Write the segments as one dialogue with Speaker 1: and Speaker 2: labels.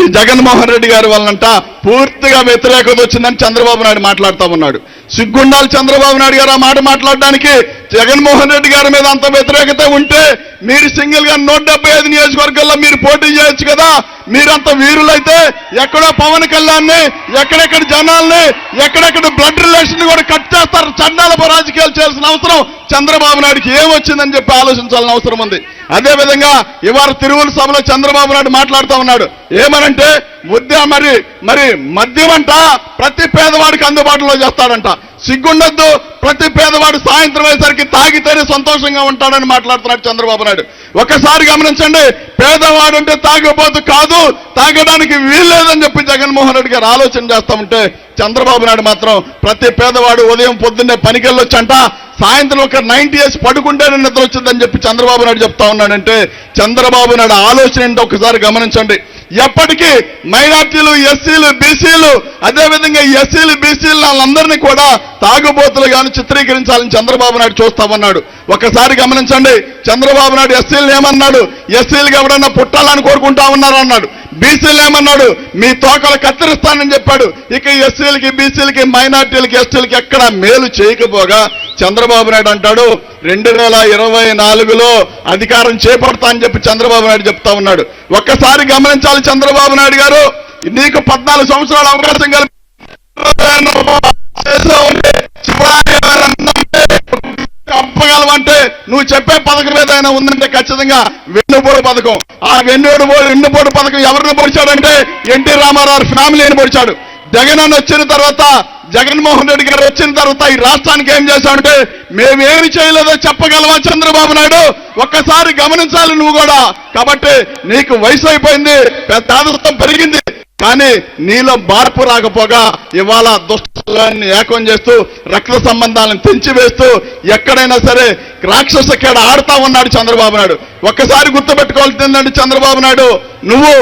Speaker 1: శ్రీ జగన్మోహన్ రెడ్డి గారి వలనంట పూర్తిగా వ్యతిరేకత వచ్చిందని చంద్రబాబు నాయుడు మాట్లాడుతూ ఉన్నాడు. సిగ్గుండాలి చంద్రబాబు నాయుడు గారు ఆ మాట మాట్లాడడానికి. జగన్మోహన్ రెడ్డి గారి మీద అంత వ్యతిరేకత ఉంటే మీరు సింగిల్గా నూట డెబ్బై ఐదు నియోజకవర్గాల్లో మీరు పోటీ చేయొచ్చు కదా? మీరంత వీరులైతే ఎక్కడో పవన్ కళ్యాణ్ని ఎక్కడెక్కడ జనాల్ని ఎక్కడెక్కడ బ్లడ్ రిలేషన్ కూడా కట్ చేస్తారు. చండాలపు రాజకీయాలు చేయాల్సిన అవసరం చంద్రబాబు నాయుడుకి ఏమొచ్చిందని చెప్పి ఆలోచించాల్సిన అవసరం ఉంది. అదే విధంగా ఇవాళ తిరువుల సభలో చంద్రబాబు నాయుడు మాట్లాడుతూ ఉన్నాడు. ఏమనంటే ముద్ద మరి మరి మద్యం అంట ప్రతి పేదవాడికి అందుబాటులో చేస్తాడంట. సిగ్గుండొద్దు. ప్రతి పేదవాడు సాయంత్రం అయ్యేసరికి తాగితేనే సంతోషంగా ఉంటాడని మాట్లాడుతున్నాడు చంద్రబాబు నాయుడు. ఒకసారి గమనించండి పేదవాడు అంటే తాగబోతు కాదు తాగడానికి వీల్లేదని చెప్పి జగన్మోహన్ రెడ్డి గారు ఆలోచన చేస్తా ఉంటే చంద్రబాబు నాయుడు మాత్రం ప్రతి పేదవాడు ఉదయం పొద్దున్నే పనికెళ్ళొచ్చంట సాయంత్రం ఒక నైన్టీ ఇయర్స్ పడుకుంటేనే నిద్ర వచ్చిందని చెప్పి చంద్రబాబు నాయుడు చెప్తా ఉన్నాడంటే చంద్రబాబు నాయుడు ఆలోచన ఏంటో ఒకసారి గమనించండి. ఎప్పటికీ మైనార్టీలు ఎస్సీలు బీసీలు అదేవిధంగా ఎస్సీలు బీసీలు వాళ్ళందరినీ కూడా తాగుబోతులు కానీ చిత్రీకరించాలని చంద్రబాబు నాయుడు చూస్తామన్నాడు ఒకసారి గమనించండి చంద్రబాబు నాయుడు ఎస్సీలు ఏమన్నాడు? ఎస్సీలకు ఎవడన్నా పుట్టాలని కోరుకుంటా ఉన్నారు అన్నాడు. బీసీలు ఏమన్నాడు? మీ తోకలు కత్తిరిస్తానని చెప్పాడు. ఇక ఎస్సీలకి బీసీలకి మైనార్టీలకి ఎస్టీలకి ఎక్కడ మేలు చేయకపోగా చంద్రబాబు నాయుడు అంటాడు రెండు వేల ఇరవై నాలుగులో అధికారం చేపడతా అని చెప్పి చంద్రబాబు నాయుడు చెప్తా ఉన్నాడు. ఒక్కసారి గమనించాలి చంద్రబాబు నాయుడు గారు నీకు పద్నాలుగు సంవత్సరాల అవకాశం కలిపి అంటే నువ్వు చెప్పే పథకం ఏదైనా ఉందంటే ఖచ్చితంగా వెన్నుపోటు పథకం. ఆ వెన్నుడు వెన్నుపోడు పథకం ఎవరిని పొడిచాడంటే ఎన్టీ రామారావు ఫ్యామిలీని పొడిచాడు. జగన్ అన్న వచ్చిన తర్వాత జగన్మోహన్ రెడ్డి గారు వచ్చిన తర్వాత ఈ రాష్ట్రానికి ఏం చేశాడంటే మేమేమి చేయలేదో చెప్పగలవా చంద్రబాబు నాయుడు? ఒక్కసారి గమనించాలి నువ్వు కూడా. కాబట్టి నీకు వయసు అయిపోయింది పెద్ద పెరిగింది. కానీ నీలో మార్పు రాకపోగా ఇవాళ దుష్టాన్ని ఏకం చేస్తూ రక్త సంబంధాలను తెంచివేస్తూ ఎక్కడైనా సరే రాక్షస కేడ ఆడుతా ఉన్నాడు చంద్రబాబు నాయుడు. ఒక్కసారి గుర్తుపెట్టుకోవాల్సిందండి చంద్రబాబు నాయుడు నువ్వు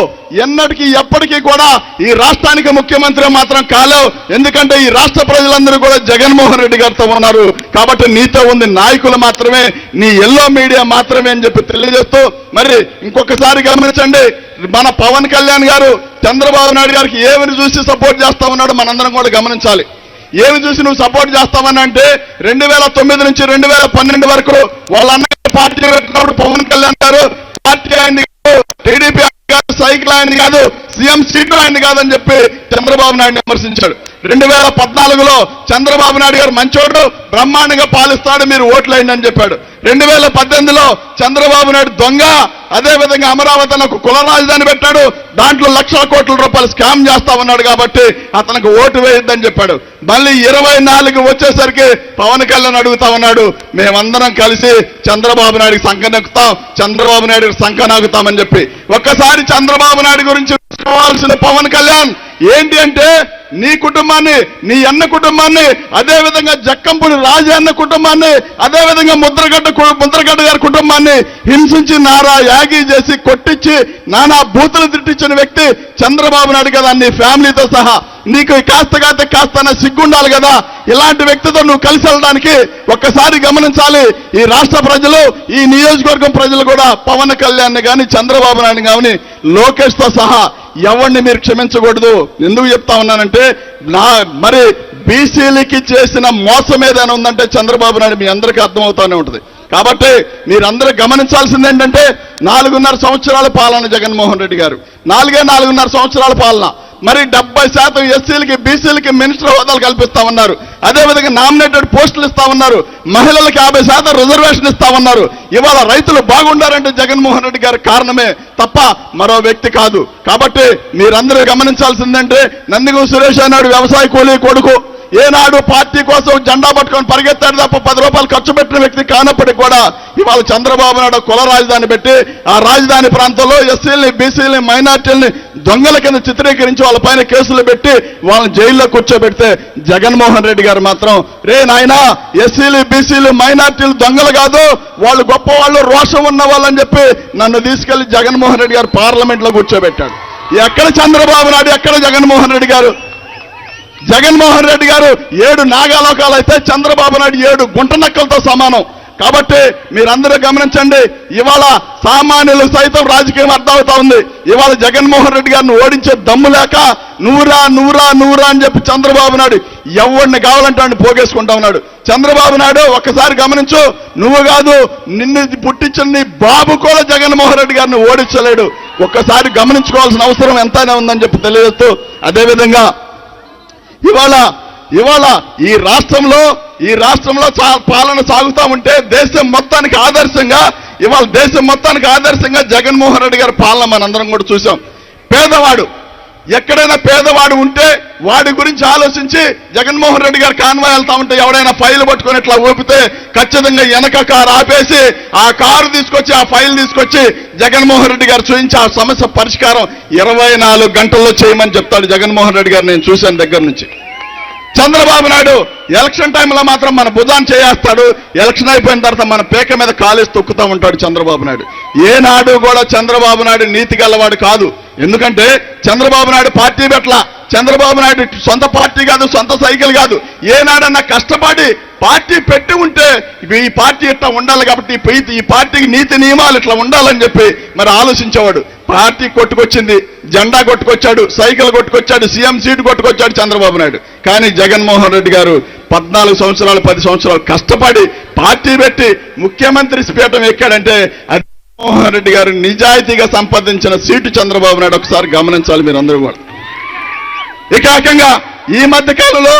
Speaker 1: ఎన్నటికీ ఎప్పటికీ కూడా ఈ రాష్ట్రానికి ముఖ్యమంత్రి మాత్రం కాలేవు. ఎందుకంటే ఈ రాష్ట్ర ప్రజలందరూ కూడా జగన్మోహన్ రెడ్డి గారితో ఉన్నారు. కాబట్టి నీతో ఉంది నాయకులు మాత్రమే నీ ఎల్లో మీడియా మాత్రమే అని చెప్పి తెలియజేస్తూ మరి ఇంకొకసారి గమనించండి మన పవన్ కళ్యాణ్ గారు చంద్రబాబు నాయుడు గారికి ఏమని చూసి సపోర్ట్ చేస్తా ఉన్నాడు మనందరం కూడా గమనించాలి. ఏమి చూసి నువ్వు సపోర్ట్ చేస్తావని అంటే రెండు వేల తొమ్మిది నుంచి రెండు వేల పన్నెండు వరకు వాళ్ళ అన్నయ్య పార్టీ పెట్టినప్పుడు పవన్ కళ్యాణ్ గారు పార్టీ ఆయన టీడీపీ కాదు సైకిల్ ఆయన కాదు సీఎం సీటు ఆయన కాదని చెప్పి చంద్రబాబు నాయుడు విమర్శించాడు. రెండు వేల పద్నాలుగులో చంద్రబాబు నాయుడు గారు మంచోడు బ్రహ్మాండంగా పాలిస్తాడు మీరు ఓట్లేయండి అని చెప్పాడు. రెండు వేల పద్దెనిమిదిలో చంద్రబాబు నాయుడు దొంగ అదే విధంగా అమరావతి అని ఒక కుల రాజధాని పెట్టాడు. దాంట్లో లక్షల కోట్ల రూపాయలు స్కామ్ చేస్తా ఉన్నాడు కాబట్టి అతనికి ఓటు వేయొద్దని చెప్పాడు. మళ్ళీ ఇరవై నాలుగు వచ్చేసరికి పవన్ కళ్యాణ్ అడుగుతా ఉన్నాడు మేమందరం కలిసి చంద్రబాబు నాయుడికి సంకనెక్కుతాం చంద్రబాబు నాయుడికి సంకనాగుతామని చెప్పి. ఒక్కసారి చంద్రబాబు నాయుడు గురించి తెలుసుకోవాల్సిన పవన్ కళ్యాణ్. ఏంటి అంటే నీ కుటుంబాన్ని నీ అన్న కుటుంబాన్ని అదే విధంగా జక్కంపూడి రాజన్న అన్న కుటుంబాన్ని అదే విధంగా ముద్రగడ్డ ముద్రగడ్డ గారి కుటుంబాన్ని హింసించి నారా యాగి చేసి కొట్టించి నానా బూతులు తిట్టించిన వ్యక్తి చంద్రబాబు నాయుడు కదా నీ ఫ్యామిలీతో సహా. నీకు కాస్త కాస్త కాస్త సిగ్గుండాలి కదా. ఇలాంటి వ్యక్తితో నువ్వు కలిసి వెళ్ళడానికి ఒక్కసారి గమనించాలి. ఈ రాష్ట్ర ప్రజలు ఈ నియోజకవర్గం ప్రజలు కూడా పవన్ కళ్యాణ్ గాని చంద్రబాబు నాయుడు గాని లోకేష్తో సహా ఎవరిని మీరు క్షమించకూడదు. ఎందుకు చెప్తా ఉన్నానంటే నా మరి బీసీలకి చేసిన మోసం ఏదైనా ఉందంటే చంద్రబాబు నాయుడు మీ అందరికీ అర్థమవుతూనే ఉంటుంది. కాబట్టి మీరందరూ గమనించాల్సింది ఏంటంటే నాలుగున్నర సంవత్సరాల పాలన జగన్మోహన్ రెడ్డి గారు. నాలుగే నాలుగున్నర సంవత్సరాల పాలన. మరి డెబ్బై శాతం ఎస్సీలకి బీసీలకి మినిస్టర్ హోదాలు కల్పిస్తా ఉన్నారు. అదేవిధంగా నామినేటెడ్ పోస్టులు ఇస్తా ఉన్నారు. మహిళలకు యాభై శాతం రిజర్వేషన్ ఇస్తా ఉన్నారు. ఇవాళ రైతులు బాగుండారంటే జగన్మోహన్ రెడ్డి గారి కారణమే తప్ప మరో వ్యక్తి కాదు. కాబట్టి మీరందరూ గమనించాల్సిందంటే నందిగూ సురేష్ అన్నాడు వ్యవసాయ కూలీ కొడుకు. ఏనాడు పార్టీ కోసం జెండా పట్టుకొని పరిగెత్తాడు తప్ప పది రూపాయలు ఖర్చు పెట్టిన వ్యక్తి కానప్పటికీ కూడా ఇవాళ చంద్రబాబు నాయుడు కుల రాజధాని పెట్టి ఆ రాజధాని ప్రాంతంలో ఎస్సీలని బీసీలని మైనార్టీలని దొంగల కింద చిత్రీకరించి వాళ్ళ పైన కేసులు పెట్టి వాళ్ళని జైల్లో కూర్చోబెడితే జగన్మోహన్ రెడ్డి గారు మాత్రం రే నాయనా ఎస్సీలు బీసీలు మైనార్టీలు దొంగలు కాదు వాళ్ళు గొప్ప వాళ్ళు రోషం ఉన్న వాళ్ళని చెప్పి నన్ను తీసుకెళ్ళి జగన్మోహన్ రెడ్డి గారు పార్లమెంట్లో కూర్చోబెట్టాడు. ఎక్కడ చంద్రబాబు నాయుడు ఎక్కడ జగన్మోహన్ రెడ్డి గారు? జగన్మోహన్ రెడ్డి గారు ఏడు నాగాలోకాలు అయితే చంద్రబాబు నాయుడు ఏడు గుంట నక్కలతో సమానం. కాబట్టి మీరందరూ గమనించండి ఇవాళ సామాన్యులు సైతం రాజకీయం అర్థమవుతా ఉంది. ఇవాళ జగన్మోహన్ రెడ్డి గారిని ఓడించే దమ్ము లేక నూరా నూరా నూరా అని చెప్పి చంద్రబాబు నాయుడు ఎవరిని కావాలంటే వాడిని పోగేసుకుంటా ఉన్నాడు. చంద్రబాబు నాయుడు ఒక్కసారి గమనించు నువ్వు కాదు నిన్ను పుట్టించిన నీ బాబు కూడా జగన్మోహన్ రెడ్డి గారిని ఓడించలేడు. ఒక్కసారి గమనించుకోవాల్సిన అవసరం ఎంతైనా ఉందని చెప్పి తెలియజేస్తూ అదేవిధంగా ఇవాళ ఇవాళ ఈ రాష్ట్రంలో ఈ రాష్ట్రంలో పాలన సాగుతా ఉంటే దేశం మొత్తానికి ఆదర్శంగా ఇవాళ దేశం మొత్తానికి ఆదర్శంగా జగన్మోహన్ రెడ్డి గారి పాలన మనందరం కూడా చూసాం పేదవాడు ఎక్కడైనా పేదవాడు ఉంటే వాడి గురించి ఆలోచించి జగన్మోహన్ రెడ్డి గారు కాన్వాయ్ వెళ్తా ఉంటే ఎవడైనా ఫైల్ పట్టుకొని ఇట్లా ఊపితే ఖచ్చితంగా వెనక కారు ఆపేసి ఆ కారు తీసుకొచ్చి ఆ ఫైల్ తీసుకొచ్చి జగన్మోహన్ రెడ్డి గారు చూపించి ఆ సమస్య పరిష్కారం ఇరవై నాలుగు గంటల్లో చేయమని చెప్తాడు జగన్మోహన్ రెడ్డి గారు. నేను చూశాను దగ్గర నుంచి. చంద్రబాబు నాయుడు ఎలక్షన్ టైంలో మాత్రం మన భుజాన్ని చేయేస్తాడు. ఎలక్షన్ అయిపోయిన తర్వాత మన పేక మీద కాలేసి తొక్కుతా ఉంటాడు చంద్రబాబు నాయుడు. ఏనాడు కూడా చంద్రబాబు నాయుడు నీతి గలవాడు కాదు. ఎందుకంటే చంద్రబాబు నాయుడు పార్టీ పెట్ల చంద్రబాబు నాయుడు సొంత పార్టీ కాదు సొంత సైకిల్ కాదు. ఏనాడన్నా కష్టపడి పార్టీ పెట్టి ఉంటే ఈ పార్టీ ఇట్లా ఉండాలి కాబట్టి ఈ ఈ పార్టీకి నీతి నియమాలు ఇట్లా ఉండాలని చెప్పి మరి ఆలోచించేవాడు. పార్టీ కొట్టుకొచ్చింది జెండా కొట్టుకొచ్చాడు సైకిల్ కొట్టుకొచ్చాడు సీఎం సీటు కొట్టుకొచ్చాడు చంద్రబాబు నాయుడు. కానీ జగన్మోహన్ రెడ్డి గారు పద్నాలుగు సంవత్సరాలు పది సంవత్సరాలు కష్టపడి పార్టీ పెట్టి ముఖ్యమంత్రి పీఠం ఎక్కాడంటే జగన్మోహన్ రెడ్డి గారు నిజాయితీగా సంపాదించిన సీటు చంద్రబాబు నాయుడు ఒకసారి గమనించాలి మీరందరూ కూడా. ఇక ఏకంగా ఈ మధ్య కాలంలో